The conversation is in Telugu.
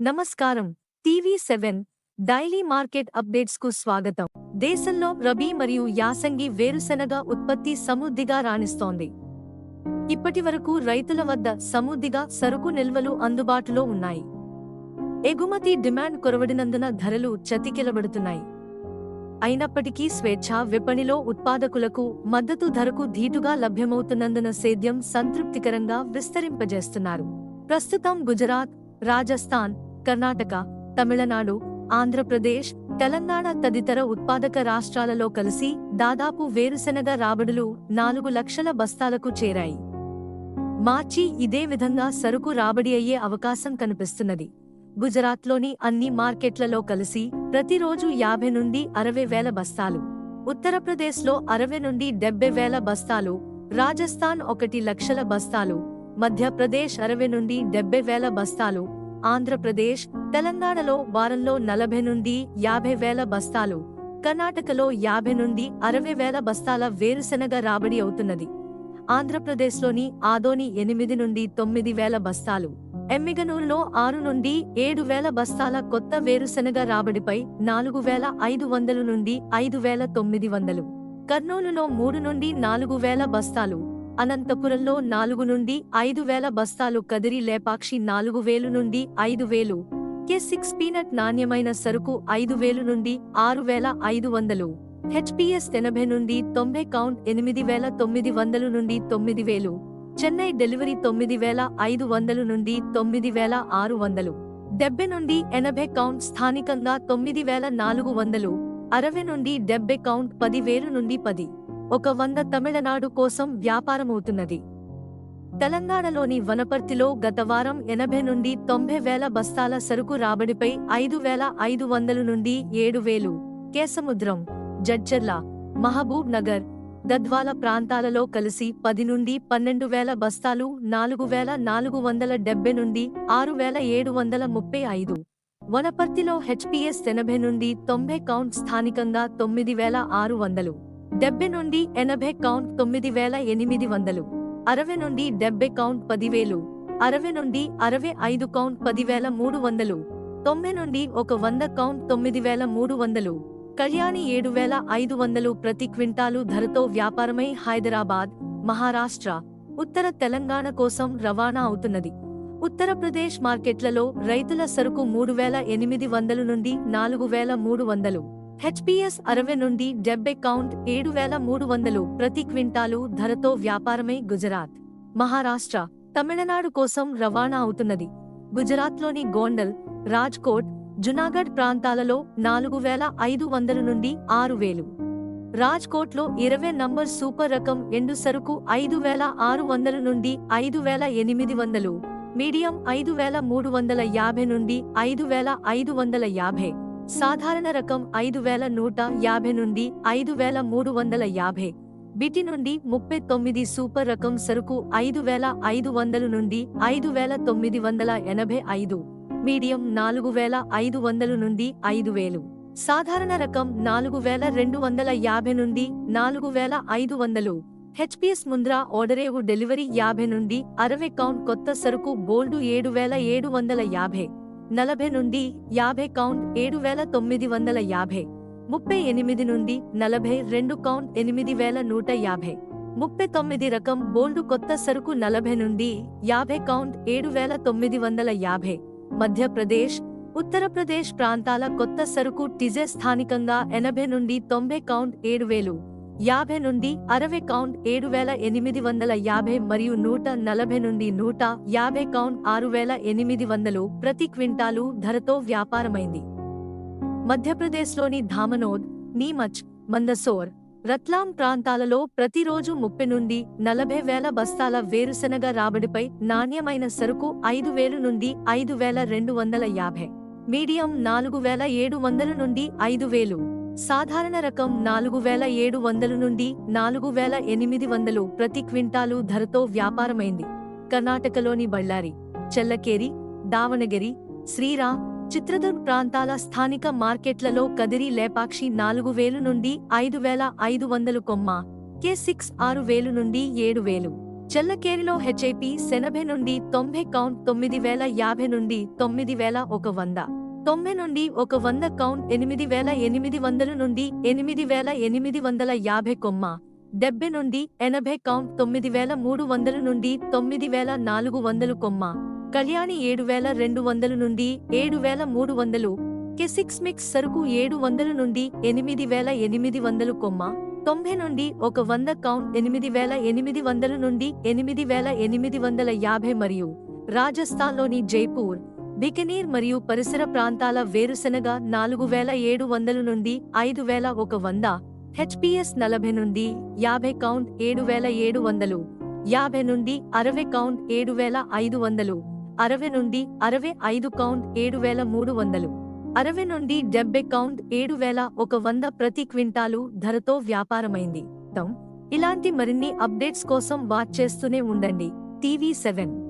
నమస్కారం. టీవీ సెవెన్ డైలీ మార్కెట్ అప్డేట్స్కు స్వాగతం. దేశంలో రబీ మరియు యాసంగి వేరుశెనగ ఉత్పత్తి సమృద్ధిగా రాణిస్తోంది. ఇప్పటి వరకు రైతుల వద్ద సమృద్ధిగా సరుకు నిల్వలు అందుబాటులో ఉన్నాయి. ఎగుమతి డిమాండ్ కొరవడినందున ధరలు చతికిలబడుతున్నాయి. అయినప్పటికీ స్వేచ్ఛ విపణిలో ఉత్పాదకులకు మద్దతు ధరకు ధీటుగా లభ్యమవుతున్నందున సేద్యం సంతృప్తికరంగా విస్తరింపజేస్తున్నారు. ప్రస్తుతం గుజరాత్ రాజస్థాన్ కర్ణాటక తమిళనాడు ఆంధ్రప్రదేశ్ తెలంగాణ తదితర ఉత్పాదక రాష్ట్రాలలో కలిసి దాదాపు వేరుశెనగ రాబడులు నాలుగు లక్షల బస్తాలకు చేరాయి. మార్చి ఇదే విధంగా సరుకు రాబడి అయ్యే అవకాశం కనిపిస్తున్నది. గుజరాత్లోని అన్ని మార్కెట్లలో కలిసి ప్రతిరోజు యాభై నుండి అరవై వేల బస్తాలు ఉత్తరప్రదేశ్లో అరవై నుండి డెబ్బై వేల బస్తాలు రాజస్థాన్ ఒకటి లక్షల బస్తాలు మధ్యప్రదేశ్ అరవై నుండి డెబ్బై వేల బస్తాలు ఆంధ్రప్రదేశ్ తెలంగాణలో వారంలో నలభై నుండి యాభై వేల బస్తాలు కర్ణాటకలో యాభై నుండి అరవై వేల బస్తాల వేరుశెనగ రాబడి అవుతున్నది. ఆంధ్రప్రదేశ్లోని ఆదోని ఎనిమిది నుండి తొమ్మిది వేల బస్తాలు ఎమ్మిగనూరులో ఆరు నుండి ఏడు వేల బస్తాల కొత్త వేరుశెనగ రాబడిపై నాలుగు వేల ఐదు వందలు నుండి ఐదు వేల తొమ్మిది వందలు కర్నూలులో మూడు నుండి నాలుగు వేల బస్తాలు అనంతపురంలో నాలుగు నుండి ఐదు వేల బస్తాలు కదిరి లేపాక్షి నాలుగు వేలు నుండి ఐదు వేలు. కె సిక్స్ పీనట్ నాణ్యమైన సరుకు ఐదు వేలు నుండి ఆరు వేల ఐదు వందలు. హెచ్పిఎస్ ఎనభై నుండి తొంభై కౌంట్ ఎనిమిది వేల తొమ్మిది వందలు నుండి తొమ్మిది వేలు. చెన్నై డెలివరీ తొమ్మిది వేల ఐదు వందలు నుండి తొమ్మిది వేల ఆరు వందలు. డెబ్బై నుండి ఎనభై కౌంట్ స్థానికంగా తొమ్మిది వేల నాలుగు వందలు. అరవై నుండి డెబ్బై కౌంట్ పది వేలు నుండి పది. ఒక వంద తమిళనాడు కోసం వ్యాపారమవుతున్నది. తెలంగాణలోని వనపర్తిలో గత వారం ఎనభై నుండి తొంభై వేల బస్తాల సరుకు రాబడిపై ఐదు వేల ఐదు వందలు నుండి ఏడు వేలు కేసముద్రం జడ్చర్ల మహబూబ్ నగర్ గద్వాల ప్రాంతాలలో కలిసి పది నుండి పన్నెండు వేల బస్తాలు నాలుగు వేల నాలుగు వందల డెబ్బై నుండి ఆరు వేల ఏడు వందల ముప్పై ఐదు. వనపర్తిలో హెచ్పిఎస్ ఎనభై నుండి తొంభై కౌంట్ స్థానికంగా తొమ్మిది వేల ఆరు వందలు. డెబ్బై నుండి ఎనభై కౌంట్ తొమ్మిది వేల ఎనిమిది వందలు. అరవై నుండి డెబ్బై కౌంట్ పదివేలు. అరవై నుండి అరవై ఐదు కౌంట్ పదివేల మూడు వందలు. తొంభై నుండి ఒక వంద కౌంట్ తొమ్మిది వేల మూడు వందలు. కళ్యాణి ఏడు వేల ఐదు వందలు ప్రతి క్వింటాలు ధరతో వ్యాపారమై హైదరాబాద్ మహారాష్ట్ర ఉత్తర తెలంగాణ కోసం రవాణా అవుతున్నది. ఉత్తరప్రదేశ్ మార్కెట్లలో రైతుల సరుకు మూడు వేల ఎనిమిది వందలు నుండి నాలుగు వేల మూడు వందలు. హెచ్పిఎస్ అరవై నుండి డెబ్బై కౌంట్ ఏడు వేల మూడు వందలు ప్రతి క్వింటాలు ధరతో వ్యాపారమై గుజరాత్ మహారాష్ట్ర తమిళనాడు కోసం రవాణా అవుతున్నది. గుజరాత్లోని గోండల్ రాజ్కోట్ జునాగఢ్ ప్రాంతాలలో నాలుగు వేల ఐదు వందల నుండి ఆరు వేలు. రాజ్కోట్లో ఇరవై నంబర్ సూపర్ రకం ఎండు సరుకు ఐదు వేల ఆరు వందల నుండి ఐదు వేల ఎనిమిది వందలు మీడియం ఐదు వేల మూడు వందల యాభై నుండి ఐదు వేల ఐదు వందల యాభై. సాధారణ రకం ఐదు వేల నూట యాభై నుండి ఐదు వేల మూడు వందల యాభై. బిటి నుండి ముప్పై తొమ్మిది సూపర్ రకం సరుకు ఐదు వేల ఐదు వందలు నుండి ఐదు వేల తొమ్మిది వందల ఎనభై ఐదు. మీడియం నాలుగు వేల ఐదు వందలు నుండి ఐదు వేలు. సాధారణ రకం నాలుగు వేల రెండు వందల యాభై నుండి నాలుగు వేల ఐదు వందలు. హెచ్పిఎస్ ముంద్రా ఓడరేవు డెలివరీ యాభై నుండి అరవై కౌంట్ కొత్త సరుకు బోల్డు ఏడు వేల ఏడు వందల యాభై. నలభై నుండి యాభై కౌంట్ ఏడు వేల తొమ్మిది వందల యాభై. ముప్పై ఎనిమిది నుండి నలభై రెండు కౌంట్ ఎనిమిది వేల నూట యాభై. ముప్పై తొమ్మిది రకం బోల్డు కొత్త సరుకు నలభై నుండి యాభై కౌంట్ ఏడు వేల తొమ్మిది వందల యాభై. మధ్యప్రదేశ్ ఉత్తరప్రదేశ్ ప్రాంతాల కొత్త సరుకు టిజె స్థానికంగా ఎనభై నుండి తొంభై కౌంట్ ఏడు వేలు. యాభై నుండి అరవై కౌంట్ ఏడు వేల ఎనిమిది వందల యాభై మరియు నూట నలభై నుండి నూట యాభై కౌంట్ ఆరు వేల ఎనిమిది వందలు ప్రతి క్వింటాలు ధరతో వ్యాపారమైంది. మధ్యప్రదేశ్లోని ధామనోద్ నీమచ్ మందసోర్ రత్లాం ప్రాంతాలలో ప్రతిరోజు ముప్పై నుండి నలభై వేల బస్తాల వేరుశెనగ రాబడిపై నాణ్యమైన సరుకు ఐదు వేలు నుండి ఐదు వేల రెండు వందల యాభై మీడియం నాలుగు వేల ఏడు వందల నుండి ఐదు వేలు. సాధారణ రకం నాలుగు వేల ఏడు వందలు నుండి నాలుగు వేల ఎనిమిది వందలు ప్రతి క్వింటాలు ధరతో వ్యాపారమైంది. కర్ణాటకలోని బళ్ళారి చెల్లకేరి దావణగిరి శ్రీరామ్ చిత్రదుర్గ్ ప్రాంతాల స్థానిక మార్కెట్లలో కదిరి లేపాక్షి నాలుగు వేలు నుండి ఐదు వేల ఐదు వందలు కొమ్మ కే సిక్స్ ఆరు వేలు నుండి ఏడు వేలు. చెల్లకేరిలో హెచ్ఐపి ఎనభై నుండి తొంభై కౌంట్ తొమ్మిది వేల యాభై నుండి తొమ్మిది వేల ఒక వంద. తొంభై నుండి ఒక వంద కౌంట్ ఎనిమిది వేల ఎనిమిది వందల నుండి ఎనిమిది వేల ఎనిమిది వందల యాభై కొమ్మ. డెబ్బై నుండి ఎనభై కౌంట్ తొమ్మిది వేల మూడు వందల నుండి తొమ్మిది వేల నాలుగు వందలు కొమ్మ. కళ్యాణి ఏడు వేల రెండు వందల నుండి ఏడు వేల మూడు వందలు. కెసిక్స్ మిక్స్ సరుకు ఏడు వందల నుండి ఎనిమిది వేల ఎనిమిది వందలు కొమ్మ. తొంభై నుండి ఒక వంద కౌంట్ ఎనిమిది వేల ఎనిమిది వందల నుండి ఎనిమిది వేల ఎనిమిది వందల యాభై మరియు రాజస్థాన్లోని జైపూర్. బికనీర్ మరియు పరిసర ప్రాంతాల వేరుశెనగ నాలుగు వేల ఏడు వందల నుండి ఐదు వేల ఒక వంద హెచ్పిఎస్ నలభై నుండి యాభై కౌంట్ ఏడు వేల ఏడు వందలు యాభై నుండి అరవై కౌంట్ ఏడు వేల ఐదు వందలు అరవై నుండి అరవై ఐదు కౌంట్ ఏడు వేల మూడు వందలు అరవై నుండి డెబ్బై కౌంట్ ఏడు వేల ఒక వంద ప్రతి క్వింటాలు ధరతో వ్యాపారమైంది. ఇలాంటి మరిన్ని అప్డేట్స్ కోసం వాచ్ చేస్తూనే ఉండండి. TV seven.